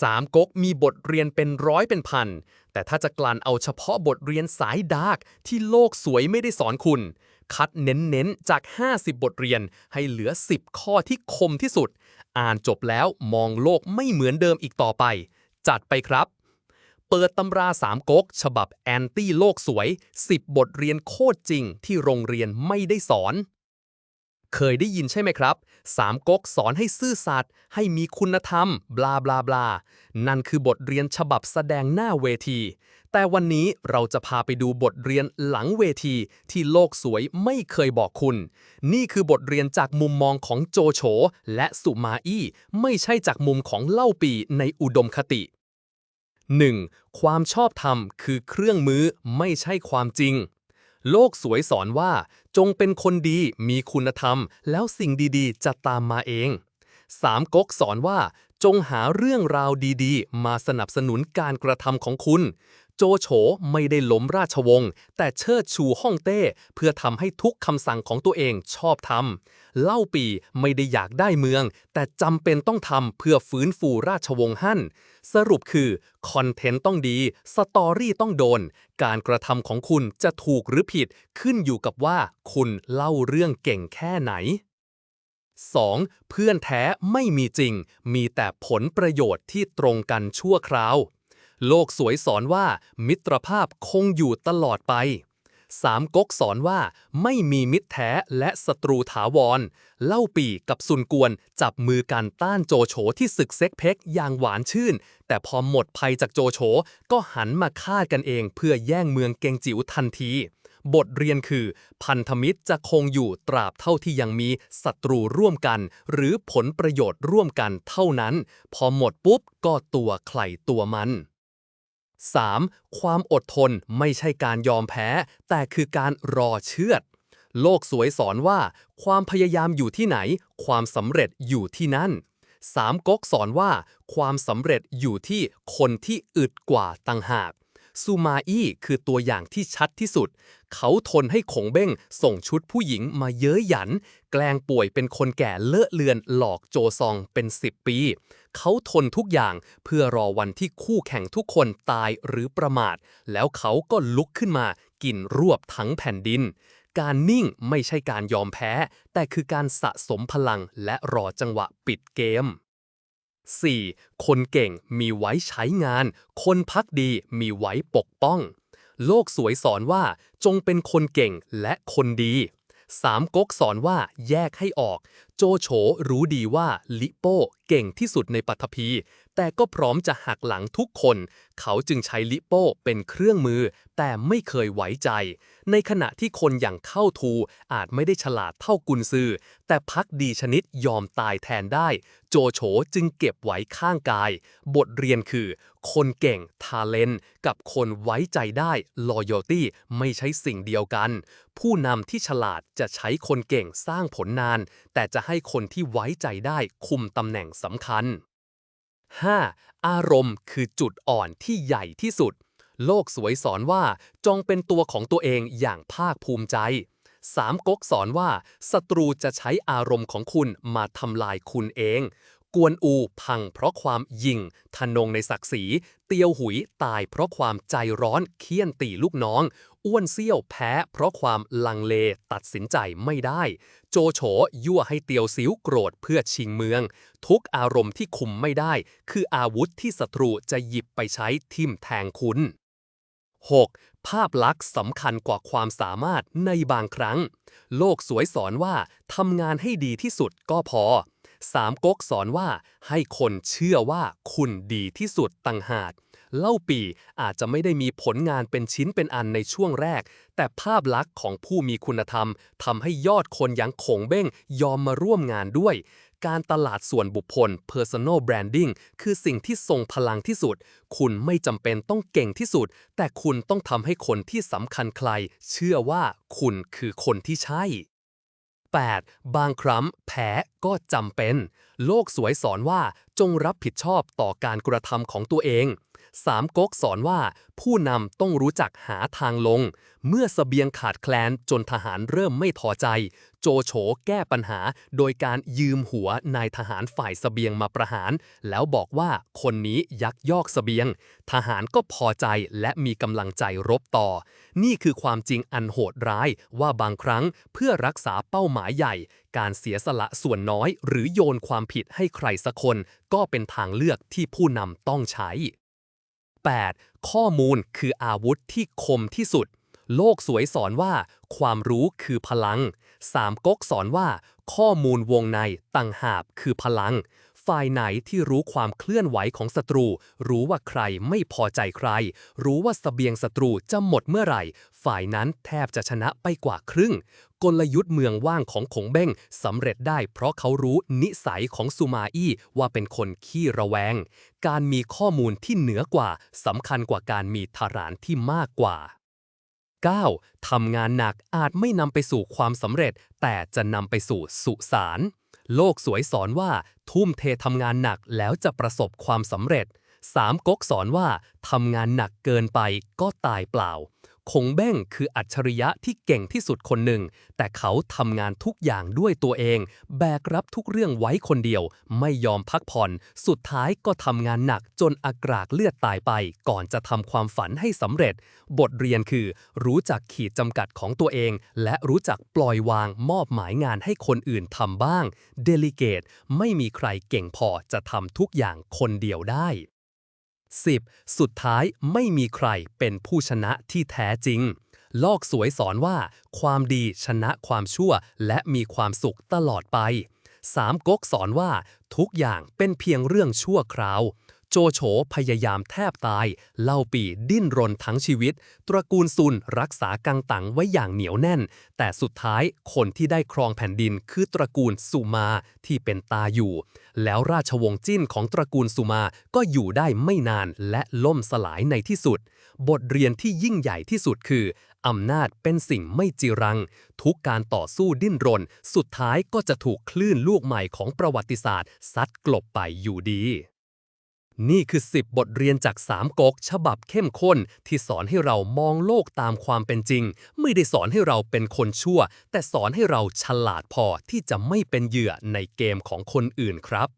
สามก๊กมีบทเรียนเป็นร้อยเป็นพัน แต่ถ้าจะกลั่นเอาเฉพาะบทเรียนสายดาร์กที่โลกสวยไม่ได้สอนคุณ คัดเน้นๆ จาก 50 บทเรียนให้เหลือ 10 ข้อที่คมที่สุด อ่านจบแล้วมองโลกไม่เหมือนเดิมอีกต่อไป จัดไปครับ เปิดตำราสามก๊กฉบับแอนตี้โลกสวย 10 บทเรียนโคตรจริงที่โรงเรียนไม่ได้สอน เคยได้ยินใช่ไหมครับ สามก๊กสอนให้ซื่อสัตย์ให้มีคุณธรรม บลาบลาบลา นั่นคือบทเรียนฉบับแสดงหน้าเวที แต่วันนี้เราจะพาไปดูบทเรียนหลังเวทีที่โลกสวยไม่เคยบอกคุณ นี่คือบทเรียนจากมุมมองของโจโฉและสุมาอี้ ไม่ใช่จากมุมของเล่าปีในอุดมคติ 1. ความชอบธรรมคือเครื่องมือไม่ใช่ความจริงโลกสวยสอนว่า จงเป็นคนดีมีคุณธรรม แล้วสิ่งดีๆ จะตามมาเองสามก๊กสอนว่า จงหาเรื่องราวดีๆ มาสนับสนุนการกระทำของคุณ โจโฉไม่ได้ล้มราชวงศ์แต่เชิดชูฮ่องเต้ เพื่อทำให้ทุกคำสั่งของตัวเองชอบทำเล่าปีไม่ได้อยากได้เมือง แต่จำเป็นต้องทำเพื่อฟื้นฟูราชวงศ์ฮั่น สรุปคือ คอนเทนต์ต้องดี สตอรี่ต้องโดน การกระทำของคุณจะถูกหรือผิดขึ้นอยู่กับว่าคุณเล่าเรื่องเก่งแค่ไหน 2. เพื่อนแท้ไม่มีจริง มีแต่ผลประโยชน์ที่ตรงกันชั่วคราว โลกสวยสอนว่ามิตรภาพคงอยู่ตลอดไป สามก๊กสอนว่าไม่มีมิตรแท้และศัตรูถาวร เล่าปีกับซุนกวนจับมือกันต้านโจโฉที่ศึกเซ็กเพ็กอย่างหวานชื่น แต่พอหมดภัยจากโจโฉก็หันมาฆ่ากันเองเพื่อแย่งเมืองเกงจิ๋วทันทีบทเรียนคือ พันธมิตรจะคงอยู่ตราบเท่าที่ยังมีศัตรูร่วมกัน หรือผลประโยชน์ร่วมกันเท่านั้น พอหมดปุ๊บก็ตัวใครตัวมัน 3. ความอดทนไม่ใช่การยอมแพ้ แต่คือการรอเชือด โลกสวยสอนว่า ความพยายามอยู่ที่ไหน ความสำเร็จอยู่ที่นั่นสามก๊กสอนว่า ความสำเร็จอยู่ที่คนที่อึดกว่าต่างหากซูมาอี้คือตัวอย่างที่ชัดที่สุด เขาทนให้ขงเบ้งส่งชุดผู้หญิงมาเย้ยหยัน แกล้งป่วยเป็นคนแก่เลอะเลือนหลอกโจซองเป็น 10 ปี เขาทนทุกอย่างเพื่อรอวันที่คู่แข่งทุกคนตายหรือประมาท แล้วเขาก็ลุกขึ้นมากินรวบทั้งแผ่นดิน การนิ่งไม่ใช่การยอมแพ้ แต่คือการสะสมพลังและรอจังหวะปิดเกม 4. คนเก่งมีไว้ใช้งาน คนพักดีมีไว้ปกป้อง โลกสวยสอนว่าจงเป็นคนเก่งและคนดี สามก๊กสอนว่าแยกให้ออก โจโฉรู้ดีว่าลิโป้เก่งที่สุดในปัตภี แต่ก็พร้อมจะหักหลังทุกคน เขาจึงใช้ลิโป้เป็นเครื่องมือ แต่ไม่เคยไว้ใจ ในขณะที่คนอย่างเข้าทูอาจไม่ได้ฉลาดเท่ากุนซือ แต่พักดีชนิดยอมตายแทนได้ โจโฉจึงเก็บไว้ข้างกาย บทเรียนคือ คนเก่งทาเลนกับคนไว้ใจได้ loyalty ไม่ใช่สิ่งเดียวกัน ผู้นำที่ฉลาดจะใช้คนเก่งสร้างผลนาน แต่จะให้คนที่ไว้ใจได้คุมตำแหน่งสำคัญ 5. อารมณ์คือจุดอ่อนที่ใหญ่ที่สุด โลกสวยสอนว่าจงเป็นตัวของตัวเองอย่างภาคภูมิใจสามก๊กสอนว่าศัตรูจะใช้อารมณ์ของคุณมาทำลายคุณเอง กวนอูพังเพราะความยิงทนงในศักดิ์ศรี เตียวหุยตายเพราะความใจร้อนเคี่ยนตีลูกน้อง อ้วนเซี่ยวแพ้ เพราะความลังเลตัดสินใจไม่ได้ โจโฉยั่วให้เตียวซิวโกรธเพื่อชิงเมือง ทุกอารมณ์ที่คุมไม่ได้ คืออาวุธที่ศัตรูจะหยิบไปใช้ทิ่มแทงคุณ 6. ภาพลักษณ์สำคัญกว่าความสามารถในบางครั้ง โลกสวยสอนว่าทำงานให้ดีที่สุดก็พอ สามก๊กสอนว่าให้คนเชื่อว่าคุณดีที่สุดต่างหากเล่าปีอาจจะไม่ได้มีผลงานเป็นชิ้นเป็นอันในช่วงแรก แต่ภาพลักษณ์ของผู้มีคุณธรรมทำให้ยอดคนยังขงเบ้งยอมมาร่วมงานด้วย การตลาดส่วนบุคคล personal branding คือสิ่งที่ทรงพลังที่สุด คุณไม่จำเป็นต้องเก่งที่สุด แต่คุณต้องทำให้คนที่สำคัญใคร เชื่อว่าคุณคือคนที่ใช่ 8. บางครั้งแพ้ก็จำเป็น โลกสวยสอนว่าจงรับผิดชอบต่อการกระทำของตัวเอง สามก๊กสอนว่าผู้นำต้องรู้จักหาทางลง เมื่อสเสบียงขาดแคลนจนทหารเริ่มไม่พอใจ โจโฉแก้ปัญหา โดยการยืมหัวนายทหารฝ่ายสเสบียงมาประหาร แล้วบอกว่าคนนี้ยักยอกสเสบียง ทหารก็พอใจและมีกำลังใจรบต่อ นี่คือความจริงอันโหดร้ายว่าบางครั้งเพื่อรักษาเป้าหมายใหญ่ การเสียสละส่วนน้อย หรือโยนความผิดให้ใครสักคน ก็เป็นทางเลือกที่ผู้นำต้องใช้ 8. ข้อมูลคืออาวุธที่คมที่สุด โลกสวยสอนว่า ความรู้คือพลัง สามก๊กสอนว่า ข้อมูลวงในต่างหากคือพลัง ฝ่ายไหนที่รู้ความเคลื่อนไหวของศัตรู รู้ว่าใครไม่พอใจใคร รู้ว่าสเสบียงศัตรูจะหมดเมื่อไหร่ ฝ่ายนั้นแทบจะชนะไปกว่าครึ่ง กลยุทธ์เมืองว่างของขงเบ้งสำเร็จได้เพราะเขารู้นิสัยของซูมาอี้ว่าเป็นคนขี้ระแวง การมีข้อมูลที่เหนือกว่าสำคัญกว่าการมีทหารที่มากกว่า 9. ทำงานหนักอาจไม่นำไปสู่ความสำเร็จ แต่จะนำไปสู่สุสาน โลกสวยสอนว่าทุ่มเททำงานหนักแล้วจะประสบความสำเร็จสามก๊กสอนว่าทำงานหนักเกินไปก็ตายเปล่า คงเบ้งคืออัจฉริยะที่เก่งที่สุดคนหนึ่ง แต่เขาทำงานทุกอย่างด้วยตัวเอง แบกรับทุกเรื่องไว้คนเดียว ไม่ยอมพักผ่อน สุดท้ายก็ทำงานหนักจนอากรากเลือดตายไป ก่อนจะทำความฝันให้สำเร็จ บทเรียนคือ รู้จักขีดจำกัดของตัวเอง และรู้จักปล่อยวางมอบหมายงานให้คนอื่นทำบ้าง เดลิเกตไม่มีใครเก่งพอจะทำทุกอย่างคนเดียวได้ 10. สุดท้ายไม่มีใครเป็นผู้ชนะที่แท้จริง ลอกสวยสอนว่า ความดีชนะความชั่วและมีความสุขตลอดไปสามก๊กสอนว่า ทุกอย่างเป็นเพียงเรื่องชั่วคราว โจโฉพยายามแทบตาย เล่าปีดิ้นรนทั้งชีวิต ตระกูลซุนรักษากังตังไว้อย่างเหนียวแน่น แต่สุดท้ายคนที่ได้ครองแผ่นดินคือตระกูลสุมาที่เป็นตาอยู่ แล้วราชวงศ์จิ้นของตระกูลสุมาก็อยู่ได้ไม่นานและล่มสลายในที่สุด บทเรียนที่ยิ่งใหญ่ที่สุดคืออำนาจเป็นสิ่งไม่จีรัง ทุกการต่อสู้ดิ้นรน สุดท้ายก็จะถูกคลื่นลูกใหม่ของประวัติศาสตร์ซัดกลบไปอยู่ดี นี่คือ 10 บทเรียนจากสามก๊กฉบับเข้มข้น ที่สอนให้เรามองโลกตามความเป็นจริง ไม่ได้สอนให้เราเป็นคนชั่ว แต่สอนให้เราฉลาดพอที่จะไม่เป็นเหยื่อในเกมของคนอื่นครับ